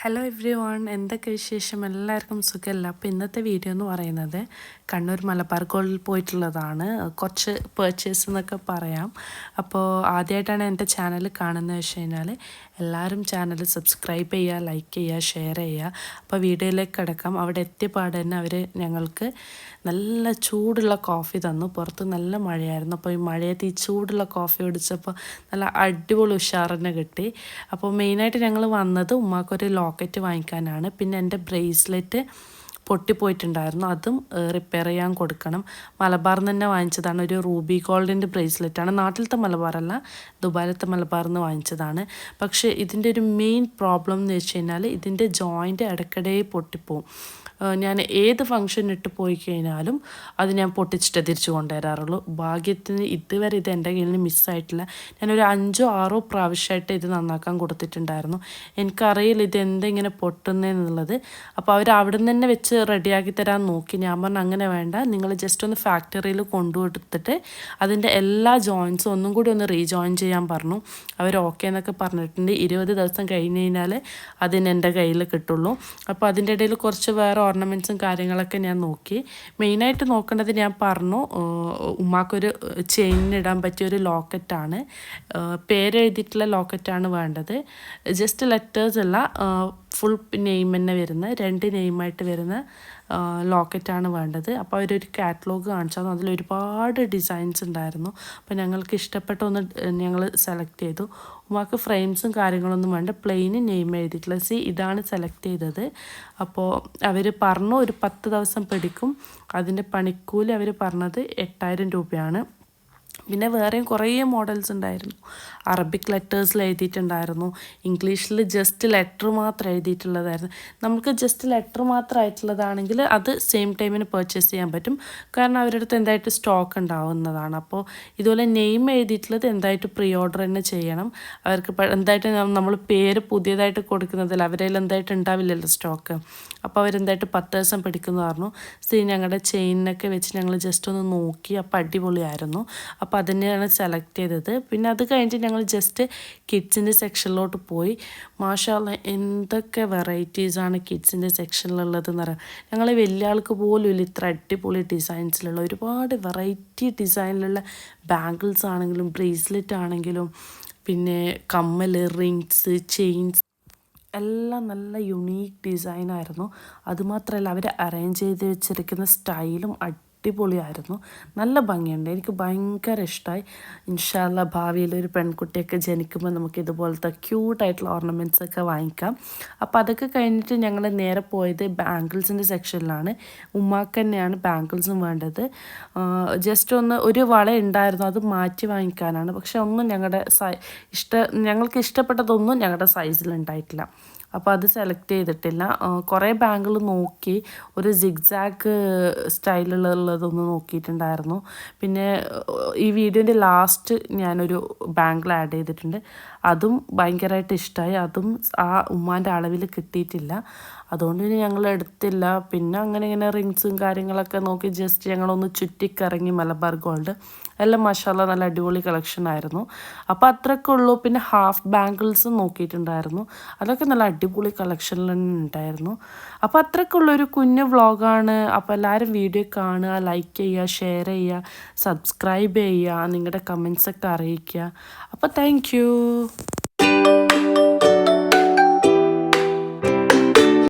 Hello every one എന്തൊക്കെ വിശേഷം? എല്ലാവർക്കും സുഖമല്ല. അപ്പോൾ ഇന്നത്തെ വീഡിയോ എന്ന് പറയുന്നത് കണ്ണൂർ മലബാർ ഗോൾഡിൽ പോയിട്ടുള്ളതാണ്. കുറച്ച് പേർച്ചേസ് എന്നൊക്കെ പറയാം. അപ്പോൾ ആദ്യമായിട്ടാണ് എന്റെ ചാനൽ കാണുന്നത് വെച്ച് കഴിഞ്ഞാൽ എല്ലാവരും ചാനൽ സബ്സ്ക്രൈബ് ചെയ്യുക ലൈക്ക് ചെയ്യുക ഷെയർ ചെയ്യുക. അപ്പോൾ വീഡിയോയിലേക്ക് കിടക്കാം. അവിടെ എത്തിയപാട് തന്നെ അവർ ഞങ്ങൾക്ക് നല്ല ചൂടുള്ള കോഫി തന്നു. പുറത്ത് നല്ല മഴയായിരുന്നു. അപ്പോൾ ഈ മഴയത്ത് ഈ ചൂടുള്ള കോഫി കുടിച്ചപ്പോൾ നല്ല അടിപൊളി ഉഷാറിനെ കിട്ടി. അപ്പോൾ മെയിനായിട്ട് ഞങ്ങൾ വന്നത് ഉമ്മാക്കൊരു ലോക്കറ്റ് വാങ്ങിക്കാനാണ്. പിന്നെ എന്റെ ബ്രേസ്ലെറ്റ് പൊട്ടിപ്പോയിട്ടുണ്ടായിരുന്നു. അതും റിപ്പയർ ചെയ്യാൻ കൊടുക്കണം. മലബാറിൽ നിന്ന് തന്നെ വാങ്ങിച്ചതാണ്. ഒരു റൂബി ഗോൾഡിന്റെ ബ്രേസ്ലെറ്റാണ് നാട്ടിലത്തെ മലബാറല്ല ദുബായിലത്തെ മലബാറിൽ നിന്ന് വാങ്ങിച്ചതാണ്. പക്ഷേ ഇതിന്റെ ഒരു മെയിൻ പ്രോബ്ലം എന്ന് വെച്ച് കഴിഞ്ഞാൽ ഇതിന്റെ ജോയിന്റ് ഇടയ്ക്കിടെ പൊട്ടിപ്പോവും. ഞാൻ ഏത് ഫംഗ്ഷൻ ഇട്ട് പോയി കഴിഞ്ഞാലും അത് ഞാൻ പൊട്ടിച്ചിട്ട് തിരിച്ചു കൊണ്ടുവരാറുള്ളൂ. ഭാഗ്യത്തിന് ഇതുവരെ ഇത് എന്റെ കയ്യിൽ നിന്ന് മിസ്സായിട്ടില്ല ഞാനൊരു അഞ്ചോ ആറോ പ്രാവശ്യമായിട്ട് ഇത് നന്നാക്കാൻ കൊടുത്തിട്ടുണ്ടായിരുന്നു. എനിക്കറിയില്ല ഇത് എന്തെങ്ങനെ പൊട്ടുന്നതെന്നുള്ളത് അപ്പോൾ അവർ അവിടെ നിന്ന് തന്നെ വെച്ച് റെഡിയാക്കി തരാൻ നോക്കി. ഞാൻ പറഞ്ഞു അങ്ങനെ വേണ്ട. നിങ്ങൾ ജസ്റ്റ് ഒന്ന് ഫാക്ടറിയിൽ കൊണ്ടുകൊടുത്തിട്ട് അതിന്റെ എല്ലാ ജോയിൻസും ഒന്നും കൂടി ഒന്ന് റീജോയിൻ ചെയ്യാൻ പറഞ്ഞു. അവർ ഓക്കെ എന്നൊക്കെ പറഞ്ഞിട്ടുണ്ട്. ഇരുപത് ദിവസം കഴിഞ്ഞ് കഴിഞ്ഞാൽ അതിന് എന്റെ കയ്യിൽ കിട്ടുള്ളൂ. അപ്പോൾ അതിന്റെ ഇടയിൽ കുറച്ച് വേറെ ഓർണമെന്റ്സും കാര്യങ്ങളൊക്കെ ഞാൻ നോക്കി. മെയിനായിട്ട് നോക്കേണ്ടത് ഞാൻ പറഞ്ഞു ഉമ്മാക്കൊരു ചെയിനിടാൻ പറ്റിയ ഒരു ലോക്കറ്റാണ് പേരെഴുതിയിട്ടുള്ള ലോക്കറ്റാണ് വേണ്ടത്. ജസ്റ്റ് ലെറ്റേഴ്സ് അല്ല ഫുൾ നെയിം തന്നെ വരുന്ന രണ്ട് നെയിമായിട്ട് വരുന്ന ലോക്കറ്റാണ് വേണ്ടത്. അപ്പോൾ അവരൊരു കാറ്റലോഗ് കാണിച്ചു. അതിൽ ഒരുപാട് ഡിസൈൻസ് ഉണ്ടായിരുന്നു. അപ്പോൾ ഞങ്ങൾക്ക് ഇഷ്ടപ്പെട്ട ഒന്ന് ഞങ്ങൾ സെലക്ട് ചെയ്തു. ഉമ്മാക്ക് ഫ്രെയിംസും കാര്യങ്ങളൊന്നും വേണ്ട. പ്ലെയിന് നെയിം എഴുതിയിട്ടുള്ള സി ഇതാണ് സെലക്ട് ചെയ്തത്. അപ്പോൾ അവർ പറഞ്ഞു ഒരു പത്ത് ദിവസം പിടിക്കും. അതിന്റെ പണിക്കൂലി അവർ പറഞ്ഞത് എട്ടായിരം രൂപയാണ്. പിന്നെ വേറെയും കുറേ മോഡൽസ് ഉണ്ടായിരുന്നു. അറബിക് ലെറ്റേഴ്സിൽ എഴുതിയിട്ടുണ്ടായിരുന്നു. ഇംഗ്ലീഷിൽ ജസ്റ്റ് ലെറ്റർ മാത്രം എഴുതിയിട്ടുള്ളതായിരുന്നു. നമുക്ക് ജസ്റ്റ് ലെറ്റർ മാത്രം ആയിട്ടുള്ളതാണെങ്കിൽ അത് സെയിം ടൈമിന് പർച്ചേസ് ചെയ്യാൻ പറ്റും. കാരണം അവരുടെ അടുത്ത് എന്തായിട്ട് സ്റ്റോക്ക് ഉണ്ടാവുന്നതാണ്. അപ്പോൾ ഇതുപോലെ നെയിം എഴുതിയിട്ടുള്ളത് എന്തായിട്ട് പ്രീ ഓർഡർ തന്നെ ചെയ്യണം. അവർക്ക് എന്തായിട്ട് നമ്മൾ പേര് പുതിയതായിട്ട് കൊടുക്കുന്നതിൽ അവരിൽ എന്തായിട്ട് ഉണ്ടാവില്ലല്ലോ സ്റ്റോക്ക് അപ്പോൾ അവരെന്തായിട്ട് പത്ത് ദിവസം പിടിക്കുന്നു പറഞ്ഞു. സീ ഞങ്ങളുടെ ചെയിനൊക്കെ വെച്ച് ഞങ്ങൾ ജസ്റ്റ് ഒന്ന് നോക്കി. അപ്പോൾ അടിപൊളിയായിരുന്നു. അപ്പോൾ അതിനെയാണ് സെലക്ട് ചെയ്തത്. പിന്നെ അത് കഴിഞ്ഞിട്ട് ഞങ്ങൾ ജസ്റ്റ് കിഡ്സിന്റെ സെക്ഷനിലോട്ട് പോയി. മാഷാല്ല എന്തൊക്കെ വെറൈറ്റീസാണ് കിഡ്സിന്റെ സെക്ഷനിലുള്ളതെന്ന് പറയാം ഞങ്ങൾ വലിയ ആൾക്ക് പോലും ഇല്ല ഇത്ര അടിപൊളി ഡിസൈൻസിലുള്ള ഒരുപാട് വെറൈറ്റി ഡിസൈനിലുള്ള ബാംഗിൾസ് ആണെങ്കിലും ബ്രേസ്ലെറ്റ് ആണെങ്കിലും പിന്നെ കമ്മൽ റിങ്സ് ചെയിൻസ് എല്ലാം നല്ല യുണീക്ക് ഡിസൈനായിരുന്നു അതുമാത്രമല്ല അവർ അറേഞ്ച് ചെയ്ത് വെച്ചിരിക്കുന്ന സ്റ്റൈലും അടിപൊളിയായിരുന്നു. നല്ല ഭംഗിയുണ്ട്. എനിക്ക് ഭയങ്കര ഇഷ്ടമായി ഇൻഷാല്ല ഭാവിയിൽ ഒരു പെൺകുട്ടിയൊക്കെ ജനിക്കുമ്പോൾ നമുക്ക് ഇതുപോലത്തെ ക്യൂട്ടായിട്ടുള്ള ഓർണമെന്റ്സ് ഒക്കെ വാങ്ങിക്കാം. അപ്പോൾ അതൊക്കെ കഴിഞ്ഞിട്ട് ഞങ്ങൾ നേരെ പോയത് ബാങ്കിൾസിന്റെ സെക്ഷനിലാണ്. ഉമ്മാക്ക് തന്നെയാണ് ബാങ്കിൾസും വേണ്ടത്. ജസ്റ്റ് ഒന്ന് ഒരു വള ഉണ്ടായിരുന്നു. അത് മാറ്റി വാങ്ങിക്കാനാണ്. പക്ഷെ ഒന്നും ഞങ്ങളുടെ ഇഷ്ട ഞങ്ങൾക്ക് ഇഷ്ടപ്പെട്ടതൊന്നും ഞങ്ങളുടെ സൈസിൽ ഉണ്ടായിട്ടില്ല. അപ്പോൾ അത് സെലക്ട് ചെയ്തിട്ടില്ല. കുറേ ബാങ്കിൾ നോക്കി ഒരു സിഗ്സാക്ക് സ്റ്റൈലുള്ളതൊന്ന് നോക്കിയിട്ടുണ്ടായിരുന്നു. പിന്നെ ഈ വീഡിയോന്റെ ലാസ്റ്റ് ഞാനൊരു ബാങ്കിൾ ആഡ് ചെയ്തിട്ടുണ്ട്. അതും ഭയങ്കരമായിട്ട് ഇഷ്ടമായി അതും ആ ഉമ്മാന്റെ അളവിൽ കിട്ടിയിട്ടില്ല. അതുകൊണ്ട് പിന്നെ ഞങ്ങൾ എടുത്തില്ല പിന്നെ അങ്ങനെ ഇങ്ങനെ റിങ്സും കാര്യങ്ങളൊക്കെ നോക്കി ജസ്റ്റ് ഞങ്ങളൊന്ന് ചുറ്റിക്കറങ്ങി മലബാർ ഗോൾഡ്. എല്ലാം മഷാല നല്ല അടിപൊളി കളക്ഷൻ ആയിരുന്നു. അപ്പോൾ അത്രയൊക്കെ ഉള്ളൂ. പിന്നെ ഹാഫ് ബാംഗിൾസും നോക്കിയിട്ടുണ്ടായിരുന്നു. അതൊക്കെ നല്ല അടിപൊളി കളക്ഷനിൽ ഉണ്ടായിരുന്നു. അപ്പോൾ അത്രയൊക്കെ ഉള്ളൊരു കുഞ്ഞു വ്ളോഗാണ്. അപ്പോൾ എല്ലാവരും വീഡിയോ കാണുക ലൈക്ക് ചെയ്യുക ഷെയർ ചെയ്യുക സബ്സ്ക്രൈബ് ചെയ്യുക നിങ്ങളുടെ കമൻസൊക്കെ അറിയിക്കുക. അപ്പോൾ താങ്ക്